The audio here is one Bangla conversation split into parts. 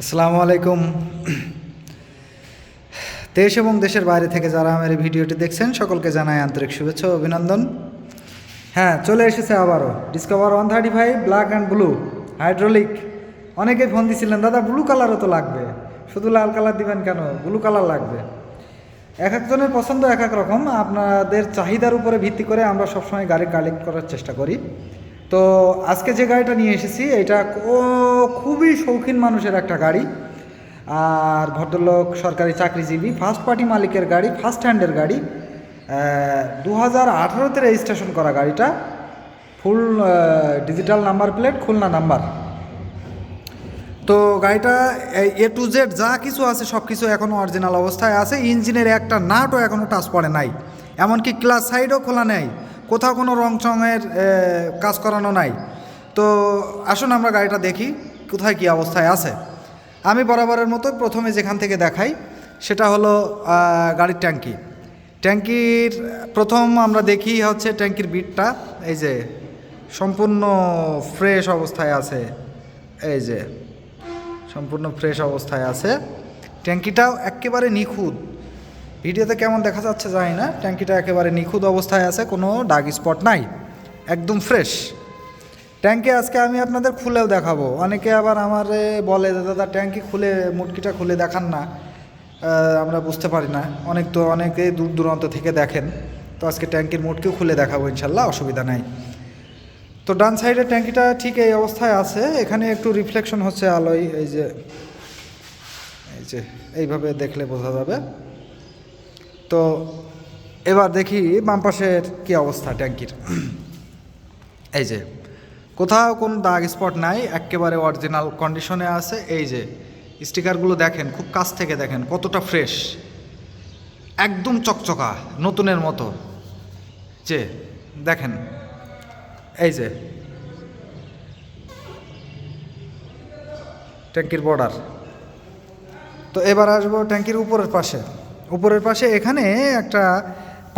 আসসালামু আলাইকুম। দেশ এবং দেশের বাইরে থেকে যারা আমার এই ভিডিওটি দেখছেন, সকলকে জানাই আন্তরিক শুভেচ্ছা অভিনন্দন। হ্যাঁ চলে এসেছে আবারও Discover one thirty five black and blue hydraulic অনেকেই ফোন দিছিলেন, দাদা ব্লু কালারও তো লাগবে। শুধু লাল কালার দিবেন কেন? ব্লু কালার লাগবে। এক একজনের পছন্দ এক এক রকম। আপনাদের চাহিদার উপরে ভিত্তি করে আমরা সবসময় গাড়ি কালেক্ট করার চেষ্টা করি। তো আজকে যে গাড়িটা নিয়ে এসেছি, এটা খুবই শৌখিন মানুষের একটা গাড়ি। আর ভদ্রলোক সরকারি চাকরিজীবী ফার্স্ট পার্টি মালিকের গাড়ি ফার্স্ট হ্যান্ডের গাড়ি। দু হাজার আঠারোতে রেজিস্ট্রেশন করা গাড়িটা। Full digital number plate Khulna number তো গাড়িটা এ টু জেড যা কিছু আছে, সব কিছু এখনও অরিজিনাল অবস্থায় আছে। ইঞ্জিনের একটা নাটও এখনও টাচ পড়ে নাই। এমনকি ক্লাস সাইডও খোলা নেই। কোথাও কোনো রং চঙের কাজ করানো নাই। তো আসুন আমরা গাড়িটা দেখি, কোথায় কী অবস্থায় আছে। আমি বরাবরের মতো প্রথমে যেখান থেকে দেখাই, সেটা হলো গাড়ির ট্যাঙ্কি। ট্যাঙ্কির, প্রথম আমরা দেখি হচ্ছে ট্যাঙ্কির বিটটা, এই যে, সম্পূর্ণ ফ্রেশ অবস্থায় আছে, এই যে, সম্পূর্ণ ফ্রেশ অবস্থায় আছে। ট্যাঙ্কিটাও একেবারে নিখুঁত। ভিডিওতে কেমন দেখা যাচ্ছে জানি না। ট্যাঙ্কিটা একেবারে নিখুঁত অবস্থায় আছে, কোনো দাগ স্পট নাই, একদম ফ্রেশ ট্যাঙ্কি আজকে আমি আপনাদের খুলেও দেখাবো। অনেকে আবার আমার বলে দাদা, ট্যাঙ্কি খুলে, মুটকিটা খুলে দেখান না। আমরা বুঝতে পারি না। অনেক তো অনেকে দূর দূরান্ত থেকে দেখেন। তো আজকে ট্যাঙ্কির মুটকিও খুলে দেখাবো, ইনশাল্লাহ, অসুবিধা নাই। তো ডান সাইডের ট্যাঙ্কিটা ঠিক এই অবস্থায় আছে। এখানে একটু রিফ্লেকশন হচ্ছে আলোয়, এই যে এই যে, এইভাবে দেখলে বোঝা যাবে। তো এবার দেখি বাম পাশের কী অবস্থা ট্যাঙ্কির। এই যে, কোথাও কোনো দাগ স্পট নাই একেবারে অরিজিনাল কন্ডিশনে আছে। এই যে, স্টিকারগুলো দেখেন, খুব কাছ থেকে দেখেন, কতটা ফ্রেশ একদম চকচকা, নতুনের মতো। যে, দেখেন, এই যে, ট্যাঙ্কির বর্ডার তো এবার আসব ট্যাঙ্কির উপরের পাশে। উপরের পাশে এখানে একটা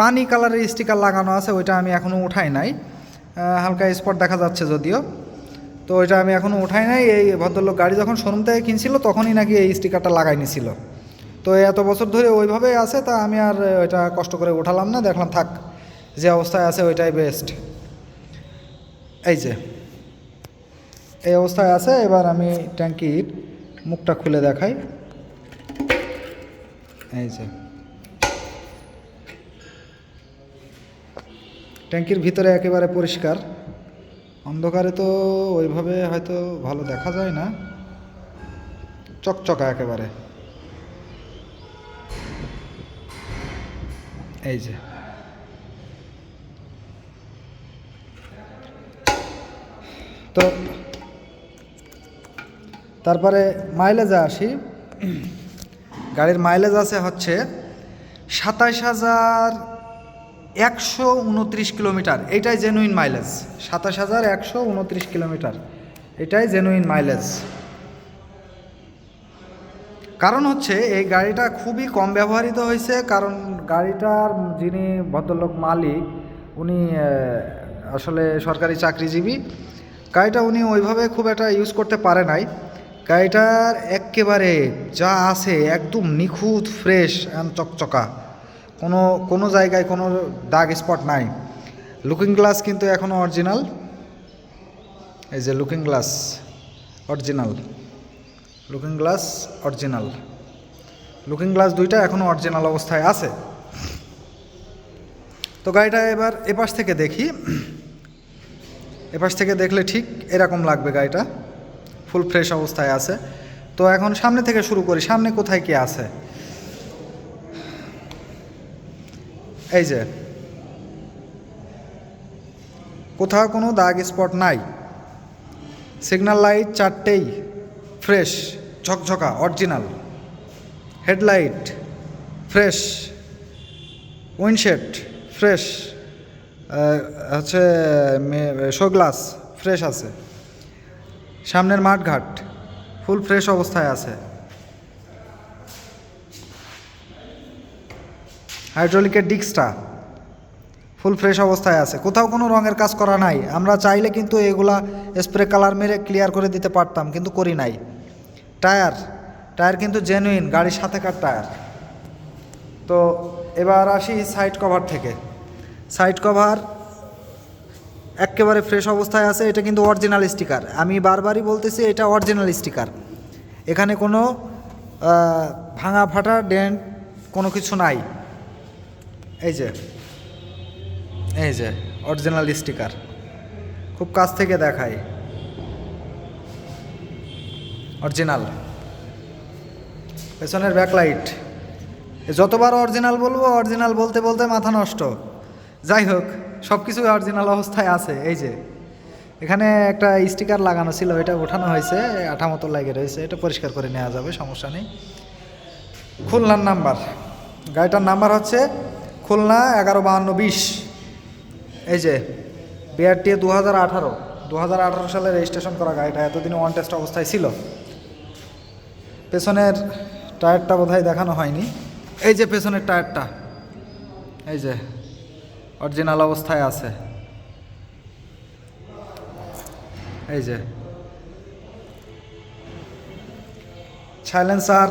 পানি কালারের স্টিকার লাগানো আছে, ওইটা আমি এখনও উঠাই নাই। হালকা স্পট দেখা যাচ্ছে যদিও। তো ওইটা আমি এখনও উঠাই নাই। এই ভদ্রলোক গাড়ি যখন শোরুম থেকে কিনছিল, তখনই নাকি এই স্টিকারটা লাগাই নিছিল। তো এত বছর ধরে ওইভাবেই আছে, তা আমি আর ওইটা কষ্ট করে উঠালাম না। দেখলাম, থাক, যে অবস্থায় আছে ওইটাই বেস্ট এই যে, এই অবস্থায় আছে, এবার আমি ট্যাঙ্কির মুখটা খুলে দেখাই। এই যে। ট্যাঙ্কির ভিতরে একেবারে পরিষ্কার। অন্ধকারে তো ওইভাবে হয়তো ভালো দেখা যায় না। চকচকা একেবারে। এই যে। তো তারপরে মাইলেজে আসি। গাড়ির মাইলেজ আছে হচ্ছে সাতাইশ হাজার একশো উনত্রিশ কিলোমিটার। এটাই জেনুইন মাইলেজ সাতাশ হাজার একশো উনত্রিশ কিলোমিটার। এটাই জেনুইন মাইলেজ কারণ হচ্ছে, এই গাড়িটা খুবই কম ব্যবহৃত হয়েছে, কারণ গাড়িটার যিনি ভদ্রলোক মালিক, উনি আসলে সরকারি চাকরিজীবী। গাড়িটা উনি ওইভাবে খুব একটা ইউজ করতে পারে নাই। গাড়িটার একেবারে যা আছে, একদম নিখুঁত ফ্রেশ অ্যান্ড চকচকা। কোনো কোনো জায়গায় কোনো দাগ স্পট নাই। লুকিং গ্লাস কিন্তু এখনও অরিজিনাল এই যে looking glass original looking glass original looking glass দুইটা এখনও অরিজিনাল অবস্থায় আছে। তো গাড়িটা এবার এপাশ থেকে দেখি। এপাশ থেকে দেখলে ঠিক এরকম লাগবে গাড়িটা। ফুল ফ্রেশ অবস্থায় আছে। তো এখন সামনে থেকে শুরু করি। সামনে কোথায় কি আছে? এই যে, কোথাও কোনো দাগ স্পট নাই। সিগন্যাল লাইট চারটেই fresh, ঝকঝকা, original. Headlight fresh, windshield fresh হচ্ছে শো গ্লাস ফ্রেশ আছে। সামনের মাঠঘাট ফুল ফ্রেশ অবস্থায় আছে। হাইড্রোলিকের ডিস্কটা ফুল ফ্রেশ অবস্থায় আছে। কোথাও কোনো রঙের কাজ করা নাই। আমরা চাইলে কিন্তু এগুলা স্প্রে কালার মেরে ক্লিয়ার করে দিতে পারতাম, কিন্তু করি নাই। টায়ার টায়ার কিন্তু জেনুইন গাড়ির সাথেকার টায়ার? তো এবার আসি সাইড কভার থেকে। সাইড কভার একেবারে ফ্রেশ অবস্থায় আছে, এটা কিন্তু অরিজিনাল স্টিকার আমি বারবারই বলতেছি, এটা অরিজিনাল স্টিকার এখানে কোনো ভাঙা ফাটা ডেন্ট কোনো কিছু নাই। এই যে এই যে অরিজিনাল স্টিকার খুব কাছ থেকে দেখায় অরিজিনাল পেছনের ব্যাকলাইট যতবার অরিজিনাল বলব অরিজিনাল বলতে বলতে মাথা নষ্ট। যাই হোক সব কিছু অরিজিনাল অবস্থায় আছে, এই যে। এখানে একটা স্টিকার লাগানো ছিল, এটা ওঠানো হয়েছে, আঠা মতো লাগে রয়েছে, এটা পরিষ্কার করে নেওয়া যাবে, সমস্যা নেই। খুলনার নাম্বার। গাড়িটার নাম্বার হচ্ছে খুলনা এগারো বাহান্ন বিশ। এই যে বিআরটি দু হাজার আঠারো। দু হাজার আঠারো সালে রেজিস্ট্রেশন করা গাড়িটা এতদিন ওয়ান টেস্ট অবস্থায় ছিল। পেছনের টায়ারটা বোধহয় দেখানো হয়নি। এই যে পেছনের টায়ারটা, এই যে অরিজিনাল অবস্থায় আছে। এই যে সাইলেন্সার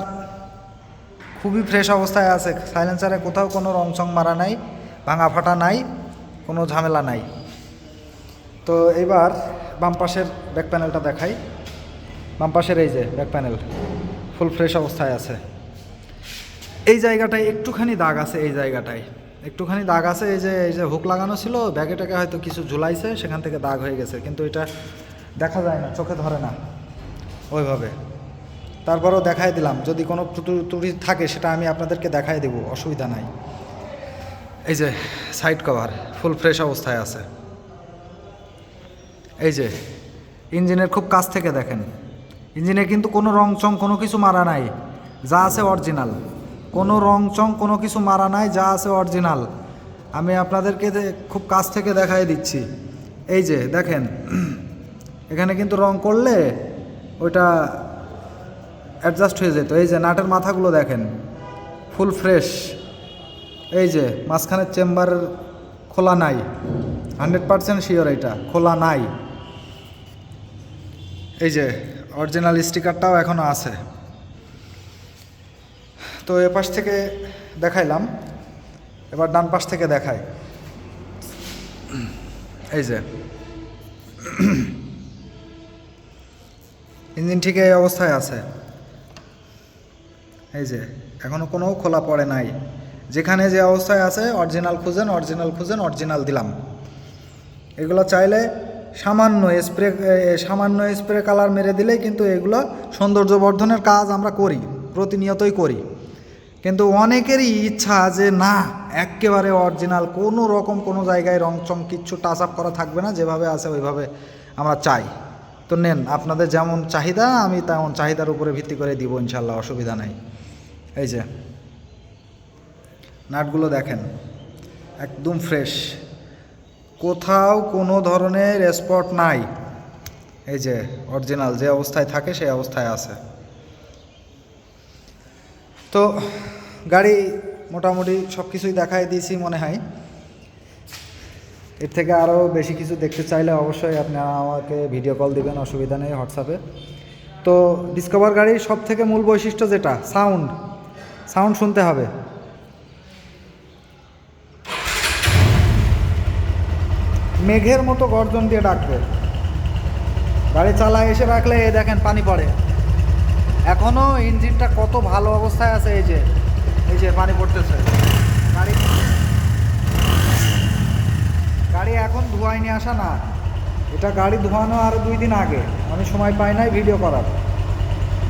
খুবই ফ্রেশ অবস্থায় আছে। সাইলেন্সারে কোথাও কোনো রং চং মারা নাই, ভাঙা ফাটা নাই, কোনো ঝামেলা নাই। তো এবার বাম পাশের ব্যাক প্যানেলটা দেখাই। বাম পাশের এই যে ব্যাক প্যানেল ফুল ফ্রেশ অবস্থায় আছে। এই জায়গাটায় একটুখানি দাগ আছে, এই জায়গাটায়। একটুখানি দাগ আছে, এই যে এই যে হুক লাগানো ছিল ব্যাগে টাকে হয়তো কিছু ঝুলাইছে, সেখান থেকে দাগ হয়ে গেছে। কিন্তু এটা দেখা যায় না, চোখে ধরে না, ওইভাবে। তারপরেও দেখাই দিলাম, যদি কোনো ত্রুটি থাকে সেটা আমি আপনাদেরকে দেখাই দেবো, অসুবিধা নাই। এই যে সাইড কভার ফুল ফ্রেশ অবস্থায় আছে। এই যে, ইঞ্জিনের খুব কাছ থেকে দেখেন। ইঞ্জিনে কিন্তু কোনো রং চং কোনো কিছু মারা নাই, যা আছে অরিজিনাল কোনো রং চং কোনো কিছু মারা নাই, যা আছে অরিজিনাল আমি আপনাদেরকে খুব কাছ থেকে দেখাই দিচ্ছি। এই যে, দেখেন, এখানে কিন্তু রং করলে ওইটা অ্যাডজাস্ট হয়ে যেত। এই যে নাটের মাথাগুলো দেখেন ফুল ফ্রেশ এই যে মাঝখানের চেম্বার খোলা নাই। হান্ড্রেড পারসেন্ট শিওর এটা, খোলা নাই। এই যে অরিজিনাল স্টিকারটাও এখনও আছে। তো এ পাশ থেকে দেখাইলাম, এবার ডান পাশ থেকে দেখাই। এই যে। ইঞ্জিন ঠিক এই অবস্থায় আছে। এই যে এখনও কোনো খোলা পড়ে নাই। যেখানে যে অবস্থায় আছে অরিজিনাল খুঁজেন অরিজিনাল খুঁজেন অরিজিনাল দিলাম। এগুলো চাইলে সামান্য স্প্রে সামান্য স্প্রে কালার মেরে দিলেই কিন্তু এগুলো সৌন্দর্য বর্ধনের কাজ আমরা করি, প্রতিনিয়তই করি। কিন্তু অনেকেরই ইচ্ছা যে না, একেবারে অরিজিনাল কোনো রকম কোনো জায়গায় রং চং কিচ্ছু টাচ আপ করা থাকবে না, যেভাবে আছে ওইভাবে আমরা চাই। তো নেন, আপনাদের যেমন চাহিদা, আমি তেমন চাহিদার উপরে ভিত্তি করে দিব, ইনশাল্লাহ, অসুবিধা নাই। এই যে, নাটগুলো দেখেন, একদম ফ্রেশ কোথাও কোনো ধরনের স্পট নাই। এই যে অরিজিনাল যে অবস্থায় থাকে, সেই অবস্থায় আছে। তো, গাড়ি মোটামুটি সব কিছুই দেখাই দিয়েছি মনে হয়। এর থেকে আরও বেশি কিছু দেখতে চাইলে অবশ্যই আপনি আমাকে ভিডিও কল দিবেন, অসুবিধা নেই হোয়াটসঅ্যাপে তো ডিসকভার গাড়ির সব থেকে মূল বৈশিষ্ট্য যেটা? সাউন্ড সাউন্ড শুনতে হবে। মেঘের মতো গর্জন দিয়ে ডাকবে। গাড়ি চালায় এসে রাখলে এই দেখেন পানি পড়ে। এখনও ইঞ্জিনটা কত ভালো অবস্থায় আছে, এই যে এই যে পানি পড়তেছে। গাড়ি গাড়ি এখন ধোয়ায় নিয়ে আসা না। এটা গাড়ি ধোয়ানো আরও দুই দিন আগে। আমি সময় পাই নাই ভিডিও করার।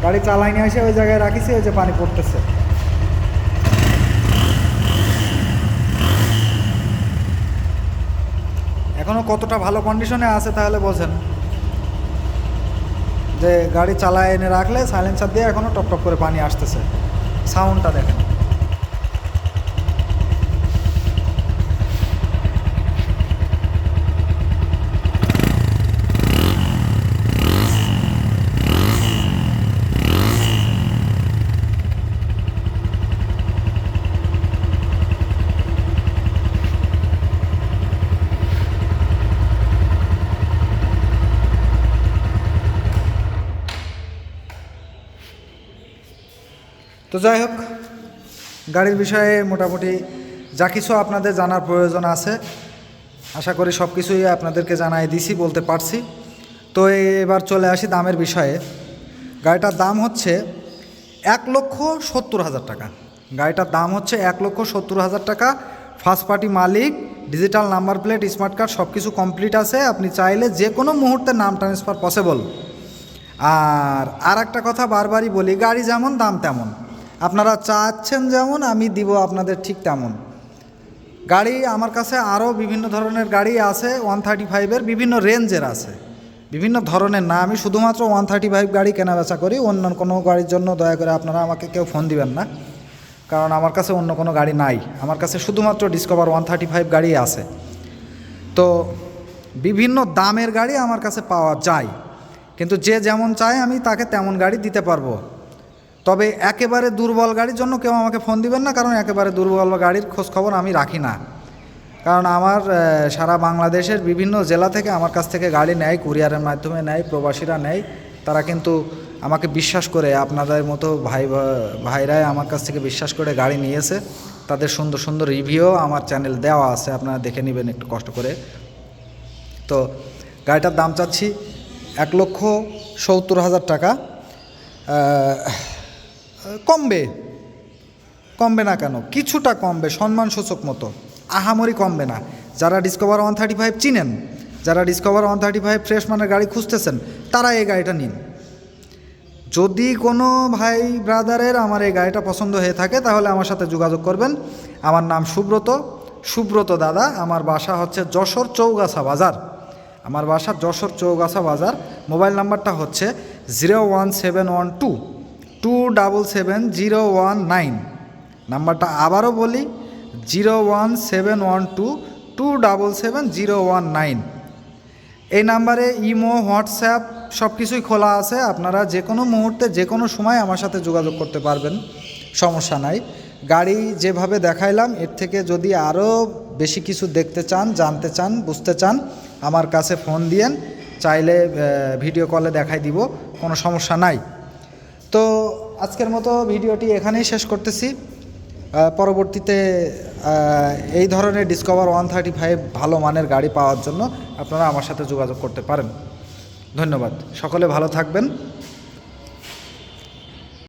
গাড়ি চালাই নিয়ে এসে ওই জায়গায় রাখিছি ওই যে পানি পড়তেছে। এখনও কতটা ভালো কন্ডিশনে আছে তাহলে বোঝেন যে গাড়ি চালায় এনে রাখলে সাইলেন্সার দিয়ে এখনও টপ টপ করে পানি আসতেছে। সাউন্ডটা দেখেন। তো যাই হোক, গাড়ির বিষয়ে মোটামুটি যা কিছু আপনাদের জানার প্রয়োজন আছে, আশা করি সব কিছুই আপনাদেরকে জানাই দিছি, বলতে পারছি। তো এবার চলে আসি দামের বিষয়ে। গাড়িটার দাম হচ্ছে এক লক্ষ সত্তর হাজার টাকা। গাড়িটার দাম হচ্ছে এক লক্ষ সত্তর হাজার টাকা। ফার্স্ট পার্টি মালিক digital number plate smart card সব কিছু কমপ্লিট আছে। আপনি চাইলে যে কোনো মুহূর্তে নাম ট্রান্সফার পসিবল আর আর একটা কথা বারবারই বলি, গাড়ি যেমন, দাম তেমন। আপনারা চাচ্ছেন যেমন, আমি দিব আপনাদের ঠিক তেমন। গাড়ি আমার কাছে আরও বিভিন্ন ধরনের গাড়ি আছে, ওয়ান থার্টি ফাইভের বিভিন্ন রেঞ্জের আছে। বিভিন্ন ধরনের না, আমি শুধুমাত্র ওয়ান থার্টি ফাইভ গাড়ি কেনাবেচা করি অন্য কোনো গাড়ির জন্য দয়া করে আপনারা আমাকে কেউ ফোন দিবেন না, কারণ আমার কাছে অন্য কোনো গাড়ি নাই। আমার কাছে শুধুমাত্র ডিসকভার ওয়ান থার্টি ফাইভ গাড়ি আছে। তো বিভিন্ন দামের গাড়ি আমার কাছে পাওয়া যায়, কিন্তু যে যেমন চায় আমি তাকে তেমন গাড়ি দিতে পারব। তবে একেবারে দুর্বল গাড়ির জন্য কেউ আমাকে ফোন দিবেন না, কারণ একেবারে দুর্বল গাড়ির খোঁজ খবর আমি রাখি না। কারণ আমার সারা বাংলাদেশের বিভিন্ন জেলা থেকে আমার কাছ থেকে গাড়ি নেয়, কুরিয়ারের মাধ্যমে নেয়, প্রবাসীরা নেয়। তারা কিন্তু আমাকে বিশ্বাস করে, আপনাদের মতো ভাই ভাইরাই আমার কাছ থেকে বিশ্বাস করে গাড়ি নিয়েছে। তাদের সুন্দর সুন্দর রিভিউ আমার চ্যানেল দেওয়া আছে, আপনারা দেখে নেবেন একটু কষ্ট করে। তো গাড়িটার দাম চাচ্ছি এক লক্ষ সত্তর হাজার টাকা। কমবে। কমবে না কেন? কিছুটা কমবে, সম্মানসূচক মতো। আহামরি কমবে না। যারা ডিসকভার ওয়ান থার্টি ফাইভ চিনেন, যারা Discover one thirty five fresh মানের গাড়ি খুঁজতেছেন, তারা এই গাড়িটা নিন। যদি কোনো ভাই ব্রাদারের আমার এই গাড়িটা পছন্দ হয়ে থাকে, তাহলে আমার সাথে যোগাযোগ করবেন। আমার নাম সুব্রত সুব্রত দাদা, আমার বাসা হচ্ছে যশোর চৌগাছা বাজার। আমার বাসা যশোর চৌগাছা বাজার। মোবাইল নাম্বারটা হচ্ছে zero one seven one two two double seven zero one nine নাম্বারটা আবারও বলি zero one seven one two two double seven zero one nine এই নাম্বারে ইমো, হোয়াটসঅ্যাপ সব কিছুই খোলা আছে, আপনারা যে কোনো মুহূর্তে যে কোনো সময় আমার সাথে যোগাযোগ করতে পারবেন, সমস্যা নাই। গাড়ি যেভাবে দেখাইলাম, এর থেকে যদি আরও বেশি কিছু দেখতে চান, জানতে চান, বুঝতে চান, আমার কাছে ফোন দিয়েন, চাইলে ভিডিও কলে দেখাই দিব, কোনো সমস্যা নাই। তো আজকের মতো ভিডিওটি এখানেই শেষ করতেছি। পরবর্তীতে এই ধরনের ডিসকভার ওয়ান থার্টি ফাইভ ভালো মানের গাড়ি পাওয়ার জন্য আপনারা আমার সাথে যোগাযোগ করতে পারেন। ধন্যবাদ। সকলে ভালো থাকবেন।